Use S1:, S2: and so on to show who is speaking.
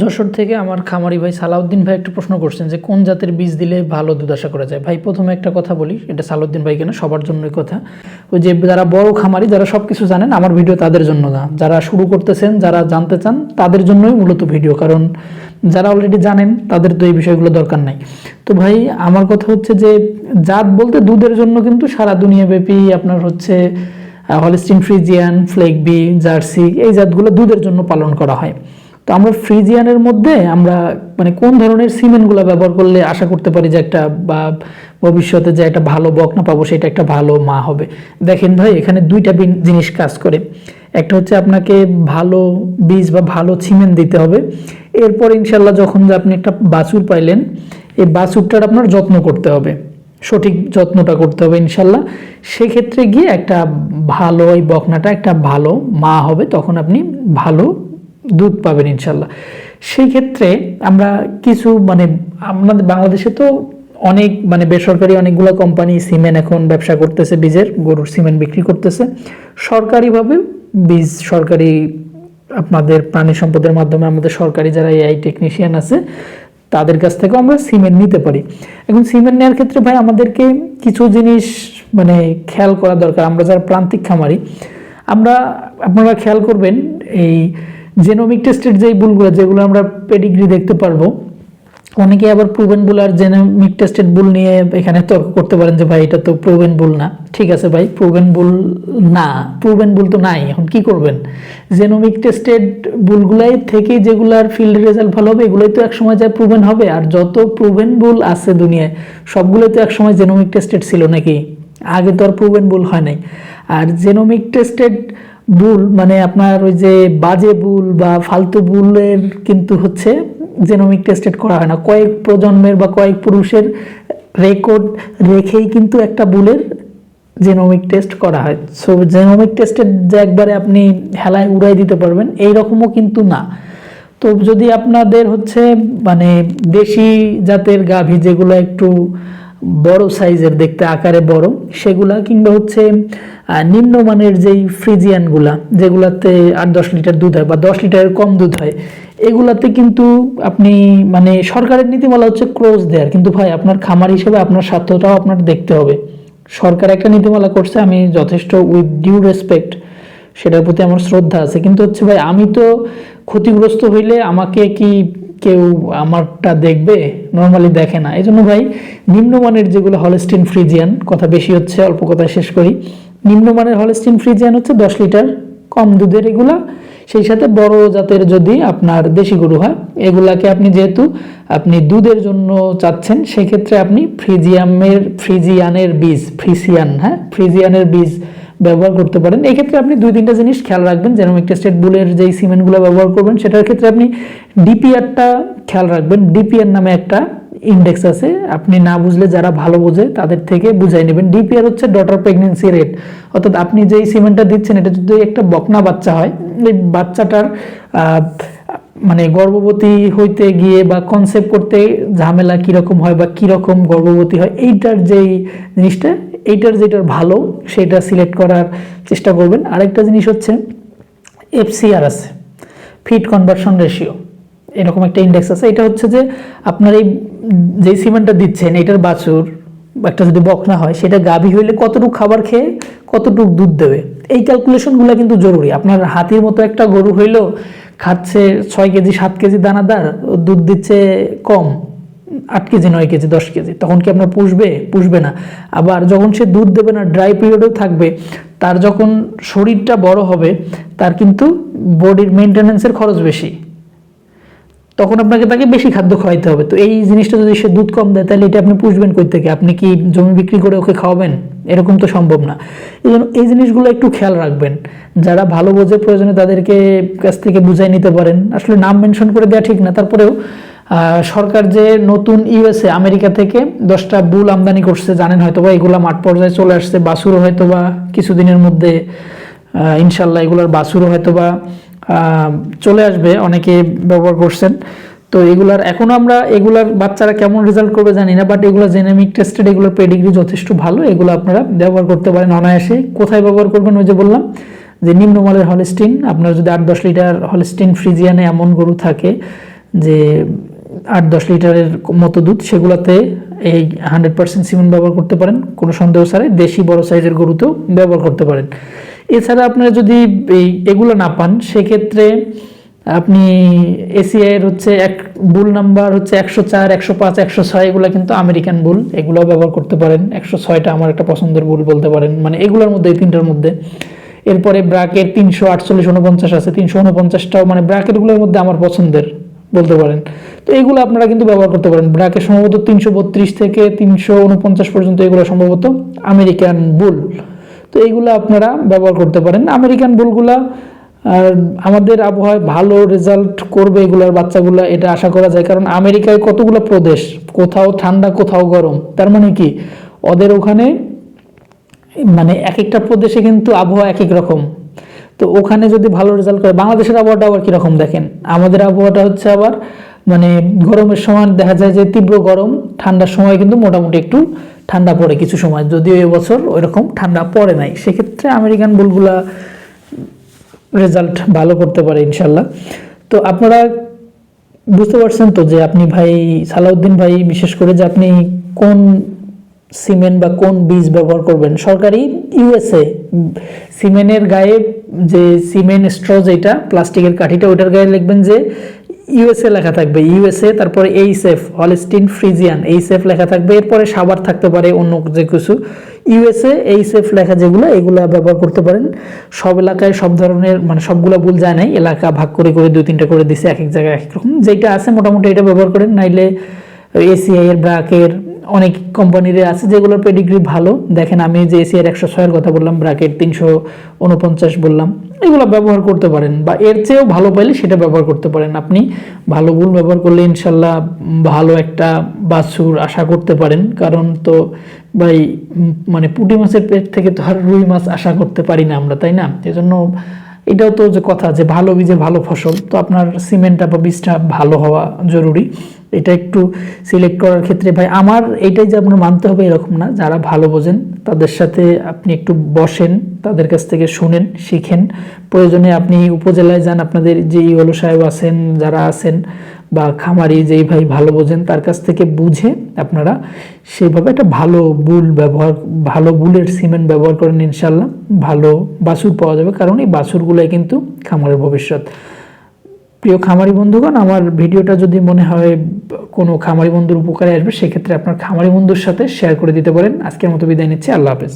S1: যশোর থেকে আমার খামারি ভাই সালাউদ্দিন ভাই একটা প্রশ্ন করছেন যে কোন জাতের বীজ দিলে ভালো দুধ আশা করা যায়? ভাই, প্রথমে একটা কথা বলি, এটা সালাউদ্দিন ভাই কেন, সবার জন্যই কথা। ওই যে যারা বড় খামারি, যারা সব কিছু জানেন, আমার ভিডিও তাদের জন্য না। যারা শুরু করতেছেন, যারা জানতে চান, তাদের জন্যই মূলত ভিডিও, কারণ যারা অলরেডি জানেন, তাদের তো এই বিষয়গুলো দরকার নাই। তো ভাই, আমার কথা হচ্ছে যে জাত বলতে দুধের জন্য কিন্তু সারা দুনিয়াব্যাপী আপনার হচ্ছে হলিস্টিন ফ্রিজিয়ান ফ্লেকবি জার্সি এই জাতগুলো দুধের জন্য পালন করা হয়। তো আমরা ফ্রিজিয়ানের মধ্যে আমরা মানে কোন ধরনের সিমেন্টগুলো ব্যবহার করলে আশা করতে পারি যে একটা বা ভবিষ্যতে যে একটা ভালো বকনা পাবো সেটা একটা ভালো মা হবে? দেখেন ভাই, এখানে দুইটা জিনিস কাজ করে। একটা হচ্ছে আপনাকে ভালো বীজ বা ভালো সিমেন্ট দিতে হবে। এরপর ইনশাল্লাহ যখন যে আপনি একটা বাছুর পাইলেন, এই বাছুরটার আপনার যত্ন করতে হবে। সঠিক যত্নটা করতে হবে ইনশাল্লাহ সেক্ষেত্রে গিয়ে একটা ভালো এই বকনাটা একটা ভালো মা হবে, তখন আপনি ভালো দুধ পাবেন ইনশাল্লাহ। সেই ক্ষেত্রে আমরা কিছু মানে আমাদের বাংলাদেশে তো অনেক মানে বেসরকারি অনেকগুলো কোম্পানি সিমেন্ট এখন ব্যবসা করতেছে বীজের, গরুর সিমেন্ট বিক্রি করতেছে। সরকারিভাবে বীজ সরকারি আপনাদের প্রাণী সম্পদের মাধ্যমে আমাদের সরকারি যারা এআই টেকনিশিয়ান আছে, তাদের কাছ থেকেও আমরা সিমেন্ট নিতে পারি। এখন সিমেন্ট নেওয়ার ক্ষেত্রে ভাই আমাদেরকে কিছু জিনিস মানে খেয়াল করা দরকার। আমরা যারা প্রান্তিক খামারি, আমরা আপনারা খেয়াল করবেন এই জেনোমিক টেস্টের যেই বুলগুলো যেগুলো আমরা পেডিগ্রি দেখতে পারব অনেকে আবার প্রুভেন বুল আর জেনোমিক টেস্টেড ভুল নিয়ে এখানে তর্ক করতে পারেন যে, ভাই, এটা তো প্রুভেন বুল না। ঠিক আছে ভাই প্রুভেন বুল না প্রুভেন বুল তো নাই, এখন কি করবেন? জেনোমিক টেস্টেড বুলগুলাই থেকে যেগুলার ফিল্ড রেজাল্ট ভালো হবে, এগুলোই তো একসময় যায় প্রুভেন হবে, আর যত প্রুভেন বুল আছে দুনিয়ায়, সবগুলোই তো একসময় জেনোমিক টেস্টেড ছিল নাকি? আগে তো আর প্রুভেন বুল হয় নাই। আর জেনোমিক টেস্টেড বুল মানে আপনার ওই যে বাজে বুল বা ফালতু বুলের কিন্তু হচ্ছে জেনোমিক টেস্টেড করা হয় না। কয়েক প্রজন্মের বা কয়েক পুরুষের রেকর্ড রেখেই কিন্তু একটা বুলের জেনোমিক টেস্ট করা হয়। সো জেনোমিক টেস্টের যে একবারে আপনি হেলায় উড়াই দিতে পারবেন, এই রকমও কিন্তু না। তো যদি আপনাদের হচ্ছে মানে দেশি জাতের গাভী যেগুলো একটু বড় সাইজের, দেখতে আকারে বড়, সেগুলা কিংবা হচ্ছে নিম্নমানের যেই ফ্রিজিয়ানগুলা, যেগুলাতে আট দশ লিটার দুধ হয় বা দশ লিটারের কম দুধ হয়, এগুলাতে কিন্তু আপনি মানে সরকারের নীতিমালা হচ্ছে ক্লোজ দেয়ার। কিন্তু ভাই, আপনার খামার হিসেবে আপনার স্বার্থটাও আপনার দেখতে হবে। সরকার একটা নীতিমালা করছে, আমি যথেষ্ট উইথ ডিউ রেসপেক্ট সেটার প্রতি আমার শ্রদ্ধা আছে। কিন্তু হচ্ছে ভাই, আমি তো ক্ষতিগ্রস্ত হইলে আমাকে কি কেউ আমারটা দেখবে? নর্মালি দেখে না। এই জন্য ভাই, নিম্নমানের যেগুলো হলস্টিন ফ্রিজিয়ান কথা বেশি হচ্ছে, অল্প কথা শেষ করি। নিম্নমানের হলস্টিন ফ্রিজিয়ান হচ্ছে দশ লিটার কম দুধের এগুলা। সেই সাথে বড় জাতের যদি আপনার দেশি গরু হয়, এগুলাকে আপনি যেহেতু আপনি দুধের জন্য চাচ্ছেন, সেক্ষেত্রে আপনি ফ্রিজিয়ামের ফ্রিজিয়ানের বীজ ফ্রিসিয়ান হ্যাঁ? ফ্রিজিয়ানের বীজ ব্যবহার করতে পারেন। এক্ষেত্রে আপনি দুই তিনটা জিনিস খেয়াল রাখবেন, যেরকম একটা স্টেট বুলের যেই সিমেন্টগুলো ব্যবহার করবেন, সেটার ক্ষেত্রে আপনি ডিপিআরটা খেয়াল রাখবেন। ডিপিআর নামে একটা ইন্ডেক্স আছে। আপনি না বুঝলে যারা ভালো বোঝে তাদের থেকে বুঝাই নেবেন। ডিপিআর হচ্ছে ডটার প্রেগনেন্সি রেট অর্থাৎ আপনি যেই সিমেন্টটা দিচ্ছেন, এটা যদি একটা বকনা বাচ্চা হয়, এই বাচ্চাটার মানে গর্ভবতী হইতে গিয়ে বা কনসেপ্ট করতে ঝামেলা কীরকম হয় বা কীরকম গর্ভবতী হয়, এইটার যেই জিনিসটা এইটার যেটার ভালো, সেটা সিলেক্ট করার চেষ্টা করবেন। আরেকটা জিনিস হচ্ছে এফসিআর আছে ফিট কনভার্সন রেশিও এরকম একটা ইন্ডেক্স আছে। এটা হচ্ছে যে আপনার এই যে সিমেন্টটা দিচ্ছেন এটার বাছুর একটা যদি বকনা হয়, সেটা গাভী হইলে কতটুকু খাবার খেয়ে কতটুকু দুধ দেবে? এই ক্যালকুলেশনগুলো কিন্তু জরুরি। আপনার হাতির মতো একটা গরু হইলেও খাচ্ছে ছয় কেজি, সাত কেজি দানাদার, দুধ দিচ্ছে কম। আট কেজি, নয় কেজি, দশ কেজি, তখন কি আপনার পুষবে? পুষবে না। আবার যখন সে দুধ দেবে না ড্রাই পিরিয়ডেও থাকবে, তার যখন শরীরটা বড় হবে, তার কিন্তু বডির মেনটেন্যান্সের খরচ বেশি। তখন আপনাকে তাকে বেশি খাদ্য খাওয়াইতে হবে। তো এই জিনিসটা যদি সে দুধ কম দেয়, তাহলে এটা আপনি পুষবেন কই থেকে আপনি কি জমি বিক্রি করে ওকে খাওয়াবেন? এরকম তো সম্ভব না। এই জন্য এই জিনিসগুলো একটু খেয়াল রাখবেন। যারা ভালো বোঝে প্রয়োজনে তাদেরকে কাছ থেকে বুঝাই নিতে পারেন। আসলে নাম মেনশন করে দেওয়া ঠিক না, তারপরেও সরকার যে নতুন ইউএসএ, আমেরিকা থেকে দশটা বুল আমদানি করছে, জানেন হয়তো বা এগুলা মাঠ পর্যায়ে চলে আসছে বাসুরও হয়তো বা কিছুদিনের মধ্যে ইনশাল্লাহ এগুলোর বাছুরও হয়তো বা চলে আসবে, অনেকে ব্যবহার করছেন। তো এগুলার, এখনও আমরা এগুলার বাচ্চারা কেমন রেজাল্ট করবে জানি না বাট এগুলো জেনেমিক টেস্টেড এগুলোর পেডিগ্রি যথেষ্ট ভালো, এগুলো আপনারা ব্যবহার করতে পারেন অনায়াসে কোথায় ব্যবহার করবেন ওই যে বললাম, যে নিম্নমালের হলস্টিন, আপনার যদি আট দশ লিটার হলস্টিন ফ্রিজিয়ানে এমন গরু থাকে, যে আট দশ লিটারের মতো দুধ সেগুলোতে এই হান্ড্রেড পার্সেন্ট সিমেন্ট ব্যবহার করতে পারেন, কোনো সন্দেহ ছাড়াই। দেশি বড় সাইজের গরুতেও ব্যবহার করতে পারেন। এছাড়া আপনারা যদি এই এগুলো না পান, সেক্ষেত্রে আপনি এসিআইয়ের হচ্ছে এক বুল নাম্বার হচ্ছে একশো চার, একশো পাঁচ, একশো ছয়, এগুলো কিন্তু আমেরিকান বুল এগুলো ব্যবহার করতে পারেন। একশো ছয়টা আমার একটা পছন্দের বুল বলতে পারেন। মানে এগুলোর মধ্যে, এই তিনটার মধ্যে। এরপরে ব্রাকের তিনশো আটচল্লিশ উনপঞ্চাশ আছে। তিনশো উনপঞ্চাশটাও মানে ব্রাকেটগুলোর মধ্যে আমার পছন্দের। বলতে পারেন। তো এইগুলো আপনারা কিন্তু ব্যবহার করতে পারেন। ব্রাকের সম্ভবত তিনশো বত্রিশ থেকে তিনশো উনপঞ্চাশ পর্যন্ত এগুলো সম্ভবত আমেরিকান বুল। তো এইগুলো আপনারা ব্যবহার করতে পারেন। আমেরিকান বুলগুলা, আর আমাদের আবহাওয়ায় ভালো রেজাল্ট করবে এগুলার বাচ্চাগুলো, এটা আশা করা যায়। কারণ আমেরিকায় কতগুলো প্রদেশ, কোথাও ঠান্ডা, কোথাও গরম। তার মানে কি? ওদের ওখানে মানে এক একটা প্রদেশে কিন্তু আবহাওয়া এক এক রকম। তো ওখানে যদি ভালো রেজাল্ট করে, বাংলাদেশের আবহাওয়াটা আবার কীরকম দেখেন? আমাদের আবহাওয়াটা হচ্ছে আবার মানে গরমের সময় দেখা যায় যে তীব্র গরম, ঠান্ডার সময় কিন্তু মোটামুটি একটু ঠান্ডা পড়ে কিছু সময়, যদিও এবছর ওইরকম ঠান্ডা পড়ে নাই। সেক্ষেত্রে আমেরিকান বুলগুলা রেজাল্ট ভালো করতে পারে ইনশাল্লাহ তো আপনারা বুঝতে পারছেন তো যে আপনি ভাই সালাউদ্দিন ভাই, বিশেষ করে যে আপনি কোন সিমেন্ট বা কোন বীজ ব্যবহার করবেন? সরকারি ইউএসএ, সিমেন্টের গায়ে যে সিমেন্ট স্ট্র যেটা, প্লাস্টিকের কাঠিটা, ওইটার গায়ে লিখবেন যে ইউএসএ লেখা থাকবে। ইউএসএ, তারপরে এইসএফ হলস্টিন ফ্রিজিয়ান এইসএফ লেখা থাকবে। এরপরে সাবার থাকতে পারে অন্য যে কিছু। ইউএসএ এইসএফ লেখা যেগুলো, এগুলো ব্যবহার করতে পারেন। সব এলাকায় সব ধরনের মানে সবগুলো ভুল যায় নাই। এলাকা ভাগ করে করে, দুই তিনটা করে দিছে এক এক জায়গায় এক এক রকম। যেটা আছে, মোটামুটি এটা ব্যবহার করেন। নাইলে এসিআই এর ব্রাকের অনেক কোম্পানির আছে যেগুলোর পেডিগ্রি ভালো। দেখেন আমি যে এসিআর একশো ছয়ের কথা বললাম ব্রাকেট তিনশো উনপঞ্চাশ বললাম, এগুলো ব্যবহার করতে পারেন বা এর চেয়েও ভালো পাইলে সেটা ব্যবহার করতে পারেন। আপনি ভালো গুণ ব্যবহার করলে ইনশাল্লাহ ভালো একটা বাছুর আশা করতে পারেন। কারণ তো ভাই মানে পুঁটি মাছের পেট থেকে তো আর রুই মাছ আশা করতে পারি না আমরা, তাই না? এজন্য এটাও তো যে কথা যে ভালো বীজে ভালো ফসল, তো আপনার সিমেন্টটা বা বীজটা ভালো হওয়া জরুরি। এটা একটু সিলেক্ট করার ক্ষেত্রে ভাই, আমার এটাই যে আপনার মানতে হবে এরকম না। যারা ভালো বোঝেন, তাদের সাথে আপনি একটু বসেন, তাদের কাছ থেকে শুনেন, শিখেন। প্রয়োজনে আপনি উপজেলায় যান, আপনাদের যে ইওলো সাহেব আছেন, যারা আছেন, বা খামারি যেই ভাই ভালো বোঝেন, তার কাছ থেকে বুঝে আপনারা সেইভাবে একটা ভালো বুল ব্যবহার, ভালো বুলের সিমেন্ট ব্যবহার করেন ইনশাল্লাহ। ভালো বাছুর পাওয়া যাবে, কারণ এই বাছুরগুলোই কিন্তু খামারের ভবিষ্যৎ। প্রিয় খামারি বন্ধুগণ, আমার ভিডিওটা যদি মনে হয় কোনো খামারি বন্ধুর উপকারে আসবে, সেক্ষেত্রে আপনার খামারি বন্ধুর সাথে শেয়ার করে দিতে পারেন। আজকের মতো বিদায় নিচ্ছি, আল্লাহ হাফেজ।